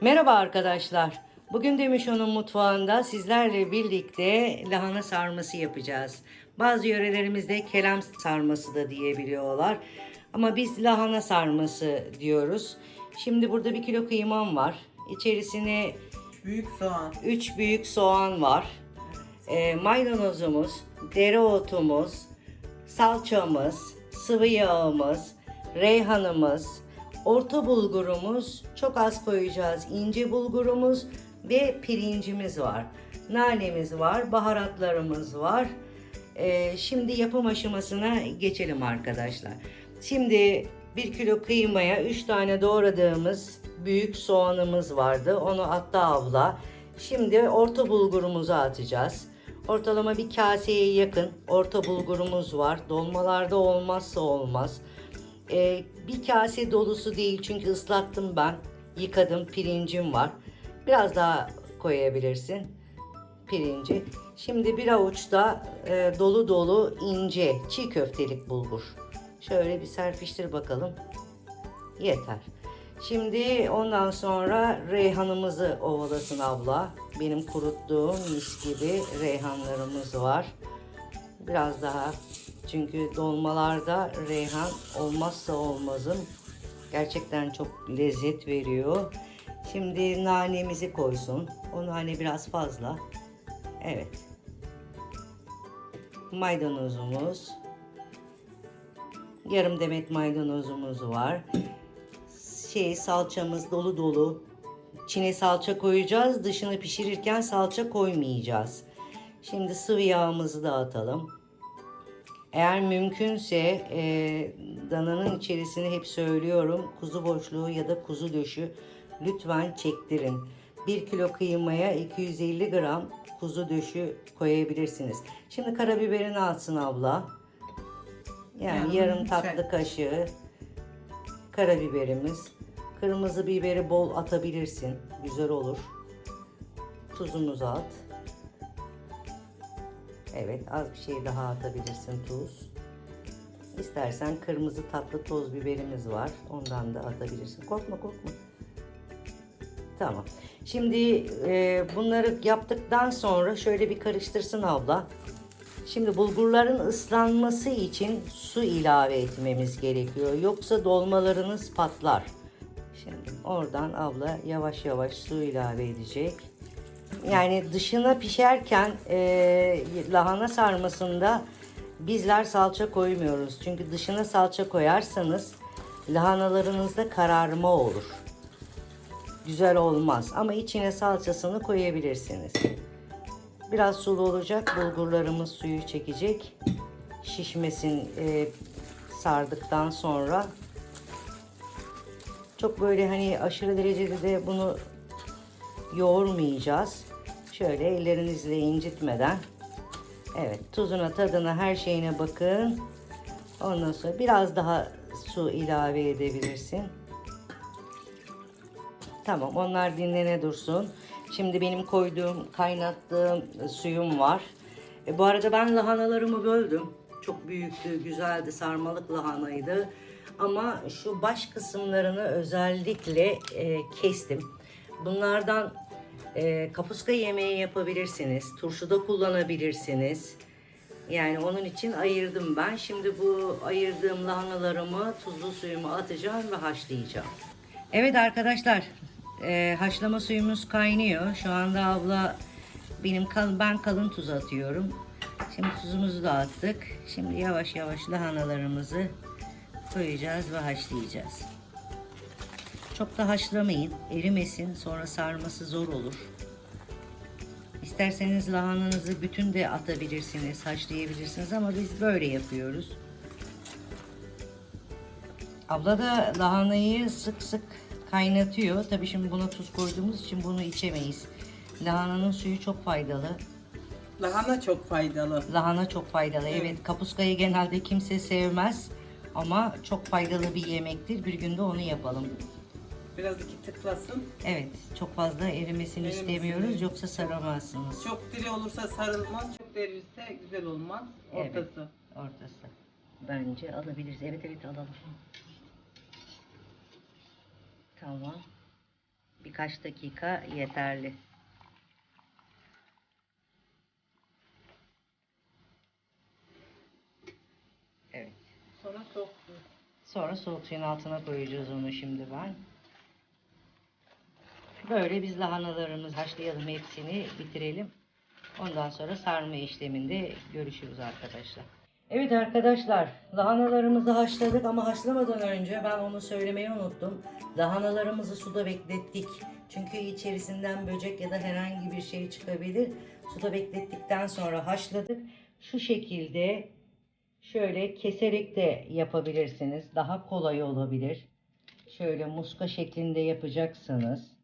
Merhaba arkadaşlar. Bugün Demişo'nun mutfağında sizlerle birlikte lahana sarması yapacağız. Bazı yörelerimizde kelem sarması da diyebiliyorlar. Ama biz lahana sarması diyoruz. Şimdi burada bir kilo kıymam var. İçerisine Büyük soğan. 3 büyük soğan var. E, maydanozumuz, dereotumuz, salçamız, sıvı yağımız, reyhanımız, orta bulgurumuz, çok az koyacağız ince bulgurumuz ve pirincimiz var. Nanemiz var, baharatlarımız var. E, şimdi yapım aşamasına geçelim arkadaşlar. Şimdi 1 kilo kıymaya 3 tane doğradığımız büyük soğanımız vardı. Onu attı abla. Şimdi orta bulgurumuzu atacağız. Ortalama bir kaseye yakın orta bulgurumuz var. Dolmalarda olmazsa olmaz. Ee, bir kase dolusu değil çünkü ıslattım ben. Yıkadım pirincim var. Biraz daha koyabilirsin pirinci. Şimdi bir avuçta e, dolu dolu ince çiğ köftelik bulgur. Şöyle bir serpiştir bakalım. Yeter. Şimdi ondan sonra reyhanımızı ovalasın abla. Benim kuruttuğum mis gibi reyhanlarımız var. Biraz daha çünkü dolmalarda reyhan olmazsa olmazım. Gerçekten çok lezzet veriyor. Şimdi nanemizi koysun. O nane biraz fazla. Evet. Maydanozumuz. Yarım demet maydanozumuz var. Şey salçamız dolu dolu. İçine salça koyacağız. Dışını pişirirken salça koymayacağız. Şimdi sıvı yağımızı da atalım. Eğer mümkünse e, dananın içerisine hep söylüyorum kuzu boşluğu ya da kuzu döşü lütfen çektirin. 1 kilo kıymaya 250 gram kuzu döşü koyabilirsiniz. Şimdi karabiberini atsın abla. Yani Yani yarım güzel. tatlı kaşığı karabiberimiz. Kırmızı biberi bol atabilirsin. Güzel olur. Tuzumuzu at. Evet az bir şey daha atabilirsin tuz. İstersen kırmızı tatlı toz biberimiz var. Ondan da atabilirsin. Korkma korkma. Tamam. Şimdi e, bunları yaptıktan sonra şöyle bir karıştırsın abla. Şimdi bulgurların ıslanması için su ilave etmemiz gerekiyor. Yoksa dolmalarınız patlar. Şimdi oradan abla yavaş yavaş su ilave edecek. Yani dışına pişerken e, lahana sarmasında bizler salça koymuyoruz. Çünkü dışına salça koyarsanız lahanalarınızda kararma olur. Güzel olmaz ama içine salçasını koyabilirsiniz. Biraz sulu olacak. Bulgurlarımız suyu çekecek. Şişmesin e, sardıktan sonra. Çok böyle hani aşırı derecede de bunu yoğurmayacağız. Şöyle ellerinizle incitmeden. Evet tuzuna tadına her şeyine bakın. Ondan sonra biraz daha su ilave edebilirsin. Tamam onlar dinlene dursun. Şimdi benim koyduğum kaynattığım suyum var. E, bu arada ben lahanalarımı böldüm. Çok büyüktü, güzeldi, sarmalık lahanaydı. Ama şu baş kısımlarını özellikle e, kestim. Bunlardan e, kapuska yemeği yapabilirsiniz. Turşuda kullanabilirsiniz. Yani onun için ayırdım ben. Şimdi bu ayırdığım lahanalarımı tuzlu suyuma atacağım ve haşlayacağım. Evet arkadaşlar e, haşlama suyumuz kaynıyor. Şu anda abla benim kal, ben kalın tuz atıyorum. Şimdi tuzumuzu da attık. Şimdi yavaş yavaş lahanalarımızı koyacağız ve haşlayacağız. Çok da haşlamayın. Erimesin. Sonra sarması zor olur. İsterseniz lahananızı bütün de atabilirsiniz, haşlayabilirsiniz ama biz böyle yapıyoruz. Abla da lahanayı sık sık kaynatıyor. Tabii şimdi buna tuz koyduğumuz için bunu içemeyiz. Lahananın suyu çok faydalı. Lahana çok faydalı. Lahana çok faydalı. Evet, Evet. kapuskayı genelde kimse sevmez ama çok faydalı bir yemektir. Bir günde onu yapalım. Biraz iki tıklasın. Evet, çok fazla erimesini Erimesin, istemiyoruz evet. yoksa saramazsınız. Çok diri olursa sarılmaz, çok derirse güzel olmaz. Evet. Ortası. Ortası. Bence alabiliriz. Evet evet alalım. Tamam. Birkaç dakika yeterli. Evet. Sonra soğuk su. Sonra soğuk suyun altına koyacağız onu şimdi ben. Böyle biz lahanalarımızı haşlayalım hepsini bitirelim. Ondan sonra sarma işleminde görüşürüz arkadaşlar. Evet arkadaşlar lahanalarımızı haşladık ama haşlamadan önce ben onu söylemeyi unuttum. Lahanalarımızı suda beklettik. Çünkü içerisinden böcek ya da herhangi bir şey çıkabilir. Suda beklettikten sonra haşladık. Şu şekilde Şöyle keserek de yapabilirsiniz. Daha kolay olabilir. Şöyle muska şeklinde yapacaksınız.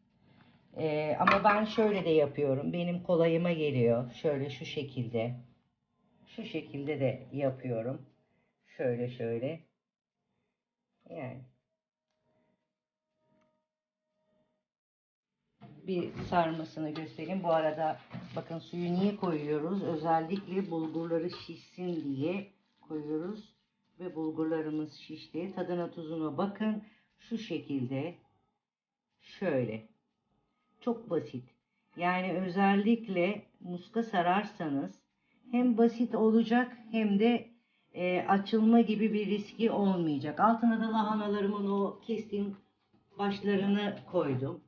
Ee, ama ben şöyle de yapıyorum. Benim kolayıma geliyor. Şöyle şu şekilde. Şu şekilde de yapıyorum. Şöyle şöyle. Yani. bir sarmasını göstereyim. Bu arada bakın suyu niye koyuyoruz? Özellikle bulgurları şişsin diye koyuyoruz. Ve bulgurlarımız şişti. Tadına tuzuna bakın. Şu şekilde. Şöyle. Çok basit. Yani özellikle muska sararsanız hem basit olacak hem de e, açılma gibi bir riski olmayacak. Altına da lahanalarımın o kestiğim başlarını koydum.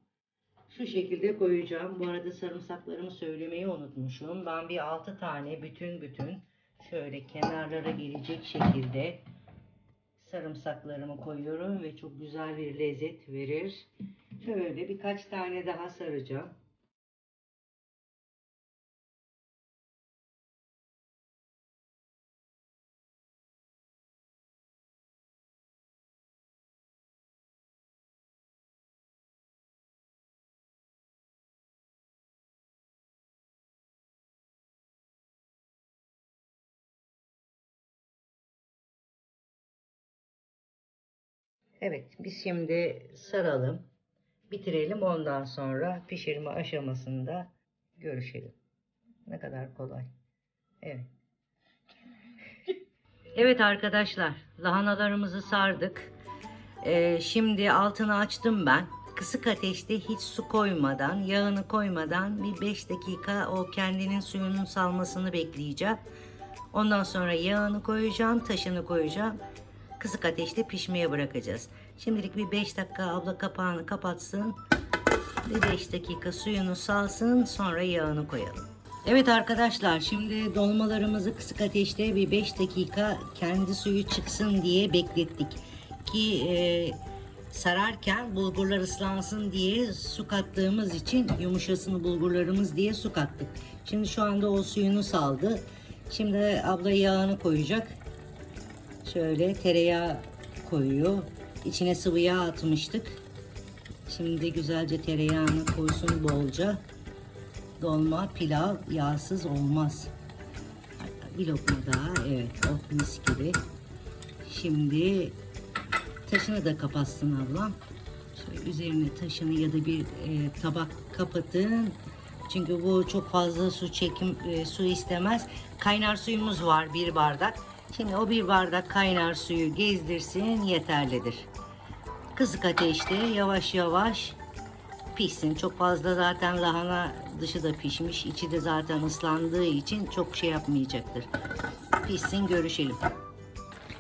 Şu şekilde koyacağım. Bu arada sarımsaklarımı söylemeyi unutmuşum. Ben bir 6 tane bütün bütün şöyle kenarlara gelecek şekilde sarımsaklarımı koyuyorum ve çok güzel bir lezzet verir. Şöyle birkaç tane daha saracağım. Evet, biz şimdi saralım, bitirelim. Ondan sonra pişirme aşamasında görüşelim. Ne kadar kolay. Evet. Evet arkadaşlar, lahanalarımızı sardık. Ee, şimdi altını açtım ben. Kısık ateşte hiç su koymadan, yağını koymadan bir 5 dakika o kendinin suyunun salmasını bekleyeceğim. Ondan sonra yağını koyacağım, taşını koyacağım. Kısık ateşte pişmeye bırakacağız. Şimdilik bir 5 dakika abla kapağını kapatsın. Bir 5 dakika suyunu salsın sonra yağını koyalım. Evet arkadaşlar şimdi dolmalarımızı kısık ateşte bir 5 dakika kendi suyu çıksın diye beklettik. Ki e, sararken bulgurlar ıslansın diye su kattığımız için yumuşasın bulgurlarımız diye su kattık. Şimdi şu anda o suyunu saldı. Şimdi abla yağını koyacak. Şöyle tereyağı koyuyor. İçine sıvı yağ atmıştık. Şimdi güzelce tereyağını koysun bolca. Dolma, pilav yağsız olmaz. Hatta bir lokma daha. Evet, oh mis gibi. Şimdi taşını da kapatsın ablam. Şöyle üzerine taşını ya da bir e, tabak kapatın. Çünkü bu çok fazla su çekim e, su istemez. Kaynar suyumuz var bir bardak. Şimdi o bir bardak kaynar suyu gezdirsin yeterlidir. Kısık ateşte yavaş yavaş pişsin. Çok fazla zaten lahana dışı da pişmiş. içi de zaten ıslandığı için çok şey yapmayacaktır. Pişsin görüşelim.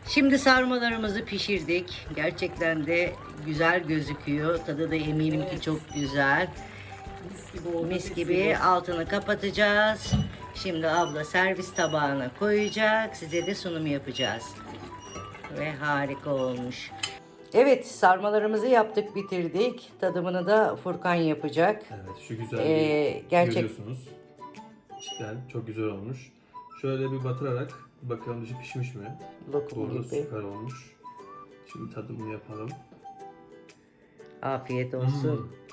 Şimdi sarmalarımızı pişirdik. Gerçekten de güzel gözüküyor. Tadı da eminim ki çok güzel. Mis gibi oldu. Mis gibi altını kapatacağız. Şimdi abla servis tabağına koyacak. Size de sunum yapacağız. Ve harika olmuş. Evet sarmalarımızı yaptık bitirdik. Tadımını da Furkan yapacak. Evet şu güzelliği Ee, gerçek- görüyorsunuz. Cidden çok güzel olmuş. Şöyle bir batırarak bakalım dışı pişmiş mi? Lokum arada gibi. süper olmuş. Şimdi tadımını yapalım. Afiyet olsun. Hmm.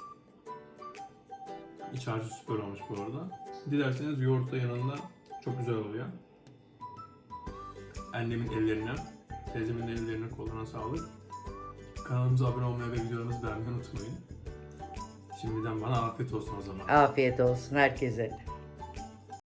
İç harcı süper olmuş bu arada. Dilerseniz yoğurtla yanında çok güzel oluyor. Annemin ellerine, teyzemin ellerine koluna sağlık. Kanalımıza abone olmayı ve videolarımızı beğenmeyi unutmayın. Şimdiden bana afiyet olsun o zaman. Afiyet olsun herkese.